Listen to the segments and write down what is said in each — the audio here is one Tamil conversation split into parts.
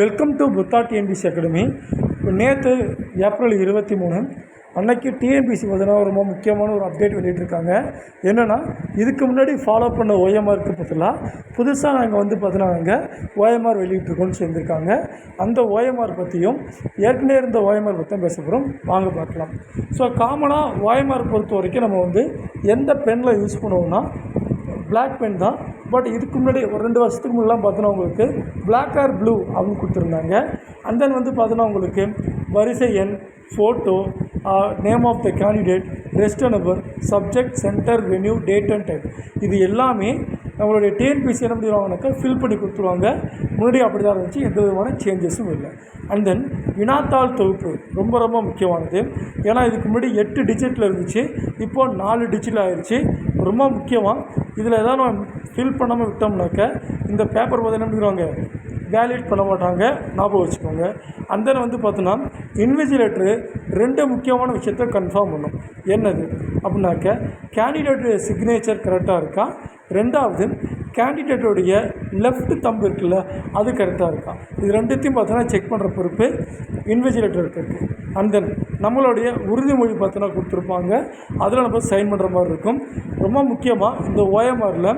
Welcome to Buddha TNPSC academy நேற்று ஏப்ரல் இருபத்தி மூணு அன்னைக்கு டிஎன்பிசி பார்த்தீங்கன்னா ரொம்ப முக்கியமான ஒரு அப்டேட் வெளியிட்டிருக்காங்க. என்னென்னா இதுக்கு முன்னாடி ஃபாலோ பண்ண ஓஎம்ஆருக்கு பதிலாக புதுசாக நாங்கள் வந்து பார்த்தீங்கன்னா நாங்கள் ஓஎம்ஆர் வெளியிட்டிருக்கோம்னு சொல்லியிருக்காங்க அந்த ஓஎம்ஆர் பற்றியும் ஏற்கனவே இருந்த ஓஎம்ஆர் பற்றியும் பேச போகிறோம் வாங்க பார்க்கலாம். ஸோ காமனாக ஓஎம்ஆர் பொறுத்த வரைக்கும் நம்ம வந்து எந்த பெண்ணில் யூஸ் பண்ணுவோம்னா பிளாக் பென் தான். பட் இதுக்கு முன்னாடி ஒரு ரெண்டு வருஷத்துக்கு முன்னெலாம் பார்த்தோன்னா உங்களுக்கு பிளாக் ஆர் ப்ளூ அப்படின்னு கொடுத்துருந்தாங்க. அண்ட் தென் வந்து பார்த்தோன்னா உங்களுக்கு வரிசை எண் photo name of the candidate rest number subject centre venue date and time இது எல்லாமே நம்மளுடைய டிஎன்பிசி என்ன பண்ணிடுவாங்கனாக்கா ஃபில் பண்ணி கொடுத்துருவாங்க. முன்னாடி அப்படி தான் இருந்துச்சு எந்த விதமான சேஞ்சஸும் இல்லை. அண்ட் தென் வினாத்தாள் தொகுப்பு ரொம்ப ரொம்ப முக்கியமானது. ஏன்னா இதுக்கு முன்னாடி எட்டு டிஜிட்டில் இருந்துச்சு. இப்போது நாலு டிஜிட்டில் ஆயிடுச்சு ரொம்ப முக்கியமாக இதில் எதாவது நம்ம ஃபில் பண்ணாமல் விட்டோம்னாக்க இந்த பேப்பர் பார்த்து என்ன பண்ணிடுவாங்க வேலிட் பண்ண மாட்டாங்க. ஞாபகம் வச்சுக்கோங்க. அந்த வந்து பார்த்தோன்னா இன்விஜிலேட்டரு ரெண்டு முக்கியமான விஷயத்த கன்ஃபார்ம் பண்ணும். என்னது? அப்படின்னாக்க கேண்டிடேட் சிக்னேச்சர் கரெக்டாக இருக்கா? ரெண்டாவது கேண்டிடேட்டோடைய லெஃப்ட் தம்பு இருக்குல்ல அது கரெக்டாக இருக்கா? இது ரெண்டுத்தையும் பார்த்தோன்னா செக் பண்ணுற பொறுப்பு இன்விஜிலேட்டருக்கு இருக்குது அண்ட் தென் நம்மளுடைய உறுதிமொழி பார்த்தோன்னா கொடுத்துருப்பாங்க. அதில் நம்ம சைன் பண்ணுற மாதிரி இருக்கும். ரொம்ப முக்கியமாக இந்த ஓஎம்ஆரில்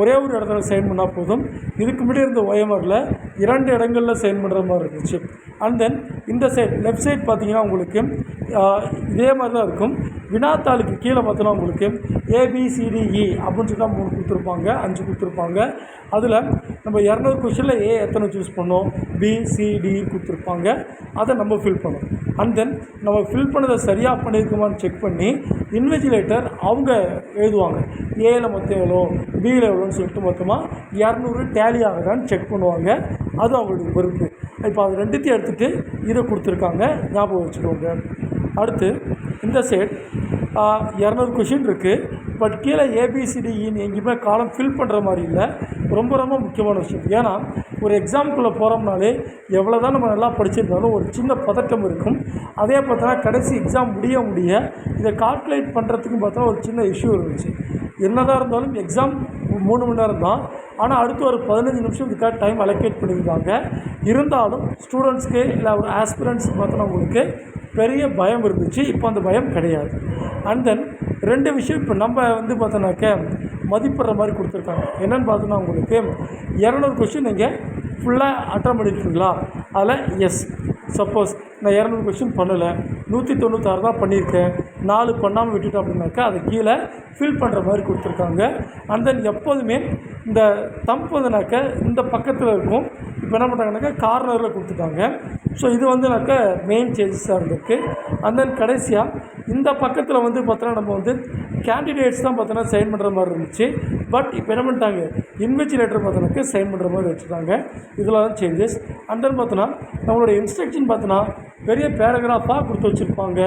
ஒரே ஒரு இடத்துல சைன் பண்ணால் போதும். இதுக்கு முன்னாடி இருந்த ஓஎம்ஆரில் இரண்டு இடங்களில் சைன் பண்ணுற மாதிரி இருந்துச்சு. அண்ட் தென் இந்த சைட் லெஃப்ட் சைட் பார்த்தீங்கன்னா உங்களுக்கு இதே மாதிரி தான் இருக்கும். வினாத்தாளுக்கு கீழே பார்த்தோன்னா உங்களுக்கு ஏபிசிடிஇ e அப்படின்னு சொல்லி தான் மூணு கொடுத்துருப்பாங்க. அஞ்சு கொடுத்துருப்பாங்க. அதில் நம்ம இரநூறு கொஷனில் ஏ எத்தனை சூஸ் பண்ணோம்? பிசிடி கொடுத்துருப்பாங்க. அதை நம்ம ஃபில் பண்ணோம். அண்ட் தென் நம்ம ஃபில் பண்ணதை சரியாக பண்ணியிருக்கோமான்னு செக் பண்ணி இன்வெஜிலேட்டர் அவங்க எழுதுவாங்க. ஏல மொத்தம் எவ்வளோ பியில் எவ்வளோன்னு சொல்லிட்டு மொத்தமாக இரநூறு டேலி ஆகுதான்னு செக் பண்ணுவாங்க. அது அவங்களுடைய பொறுப்பு. இப்போ அது ரெண்டுத்தையும் எடுத்துகிட்டு இதை கொடுத்துருக்காங்க. ஞாபகம் வச்சுக்கோங்க. அடுத்து இந்த செட் இரநூறு கொஷின் இருக்குது பட் கீழே ஏபிசிடிஇன்னு எங்கேயுமே காலம் ஃபில் பண்ணுற மாதிரி இல்லை. ரொம்ப ரொம்ப முக்கியமான விஷயம். ஏன்னா ஒரு எக்ஸாமுக்குள்ளே போகிறோம்னாலே எவ்வளோ தான் நம்ம நல்லா படிச்சிருந்தாலும் ஒரு சின்ன பதட்டம் இருக்கும். அதே பார்த்தோன்னா கடைசி எக்ஸாம் முடிய முடிய இதை கால்குலேட் பண்ணுறதுக்கும் பார்த்தா ஒரு சின்ன இஷ்யூ இருந்துச்சு. என்னதான் இருந்தாலும் எக்ஸாம் மூணு மணி நேரம் தான். ஆனால் அடுத்து ஒரு பதினஞ்சு நிமிஷம் இதுக்காக டைம் அலோகேட் பண்ணியிருக்காங்க. இருந்தாலும் ஸ்டூடெண்ட்ஸ்க்கு இல்லை ஒரு ஆஸ்பிரண்ட்ஸ் பார்த்தோன்னா உங்களுக்கு பெரிய பயம் இருந்துச்சு. இப்போ அந்த பயம் கிடையாது. அண்ட் தென் ரெண்டு விஷயம் இப்போ நம்ம வந்து பார்த்தோன்னாக்க மதிப்பிடுற மாதிரி கொடுத்துருக்காங்க. என்னென்னு பார்த்தோன்னா உங்களுக்கு இரநூறு கொஷின் நீங்கள் ஃபுல்லாக அட்டன் பண்ணியிருக்கீங்களா அதில் எஸ் சப்போஸ் நான் இரநூறு கொஷின் பண்ணலை. நூற்றி தொண்ணூத்தாறு தான் பண்ணியிருக்கேன். நாலு பண்ணாமல் விட்டுட்டேன் அப்படின்னாக்கா அதை கீழே ஃபில் பண்ணுற மாதிரி கொடுத்துருக்காங்க. அண்ட் தென் எப்போதுமே இந்த தம்ப் வந்துனாக்க இந்த பக்கத்தில் இருக்கும். இப்போ என்ன பண்ணுறாங்கனாக்கா கார்னரில் கொடுத்துட்டாங்க. ஸோ இது வந்துனாக்கா மெயின் சேஞ்சஸாக இருந்திருக்கு. அண்ட் தென் கடைசியாக இந்த பக்கத்தில் வந்து பார்த்தோன்னா நம்ம வந்து கேண்டிடேட்ஸ் தான் பார்த்தோன்னா சைன் பண்ணுற மாதிரி இருந்துச்சு. பட் இப்போ என்ன பண்ணிட்டாங்க? இன்வெஜிலேட்டர் பார்த்தோன்னாக்க சைன் பண்ணுற மாதிரி வச்சுருக்காங்க. இதில் தான் சேஞ்சஸ் அண்ட் தென் பார்த்தோன்னா நம்மளுடைய இன்ஸ்ட்ரக்ஷன் பார்த்தோன்னா பெரிய பேராகிராஃபாக கொடுத்து வச்சுருப்பாங்க.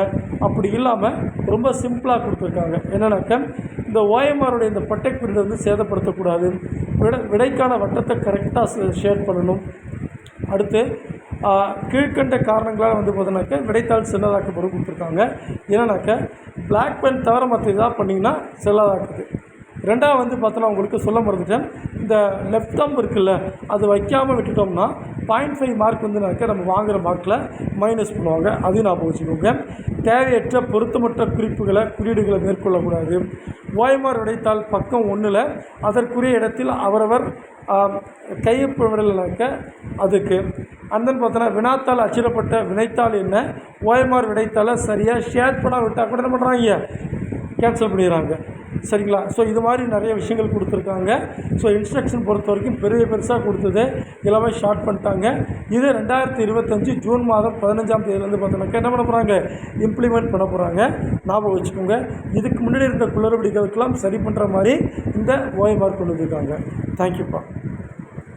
அப்படி இல்லாமல் ரொம்ப சிம்பிளாக கொடுத்துருக்காங்க. என்னென்னாக்க இந்த ஓஎம்ஆருடைய இந்த பட்டை குறியீடு வந்து சேதப்படுத்தக்கூடாது. விட விடைக்கான வட்டத்தை கரெக்டாக ஷேர் பண்ணணும். அடுத்து கீழ்கண்ட கீழ்க்கண்ட காரணங்களால் வந்து பார்த்தோன்னாக்க விடைத்தாள் சின்னதாக்கப்படும் கொடுத்துருக்காங்க. என்னன்னாக்க பிளாக் பென் தவிர மற்ற இதாக பண்ணிங்கன்னா செல்லாதாக்குது ரெண்டாவது வந்து பார்த்தோன்னா உங்களுக்கு சொல்ல மறந்துட்டேன். இந்த லெஃப்ட் தம்ப் இருக்குல்ல அது வைக்காமல் விட்டுட்டோம்னா பாயிண்ட் ஃபைவ் மார்க் வந்துனாக்க நம்ம வாங்குகிற மார்க்கில் மைனஸ் பண்ணுவாங்க. அதையும் ஞாபகம் வச்சுக்கோங்க. தேவையற்ற பொருத்தமற்ற குறிப்புகளை குறியீடுகளை மேற்கொள்ளக்கூடாது. ஓய்மார் விடைத்தாள் பக்கம் ஒன்றில் அதற்குரிய இடத்தில் அவரவர் கையொப்பமிடலைனாக்க அதுக்கு அந்தன் பார்த்தோன்னா வினாத்தாள் அச்சிடப்பட்ட வினைத்தாள் என்ன? ஓஎம்ஆர் விடைத்தால் சரியாக ஷேர் பண்ண விட்டால் கூட என்ன பண்ணுறாங்க கேன்சல் பண்ணிடுறாங்க. சரிங்களா? ஸோ இது மாதிரி நிறைய விஷயங்கள் கொடுத்துருக்காங்க. ஸோ இன்ஸ்ட்ரக்ஷன் பொறுத்த வரைக்கும் பெரிய பெருசாக கொடுத்தது. எல்லாமே ஷார்ட் பண்ணிட்டாங்க. இது ரெண்டாயிரத்தி இருபத்தஞ்சு ஜூன் மாதம் பதினஞ்சாம் தேதியிலேருந்து பார்த்தோன்னாக்கா என்ன பண்ண போகிறாங்க இம்ப்ளிமெண்ட் பண்ண போகிறாங்க ஞாபகம் வச்சுக்கோங்க. இதுக்கு முன்னாடி இருந்த குளறுபடிகளுக்கெல்லாம் சரி பண்ணுற மாதிரி இந்த ஓஎம்ஆர் கொண்டு வந்திருக்காங்க. தேங்க்யூப்பா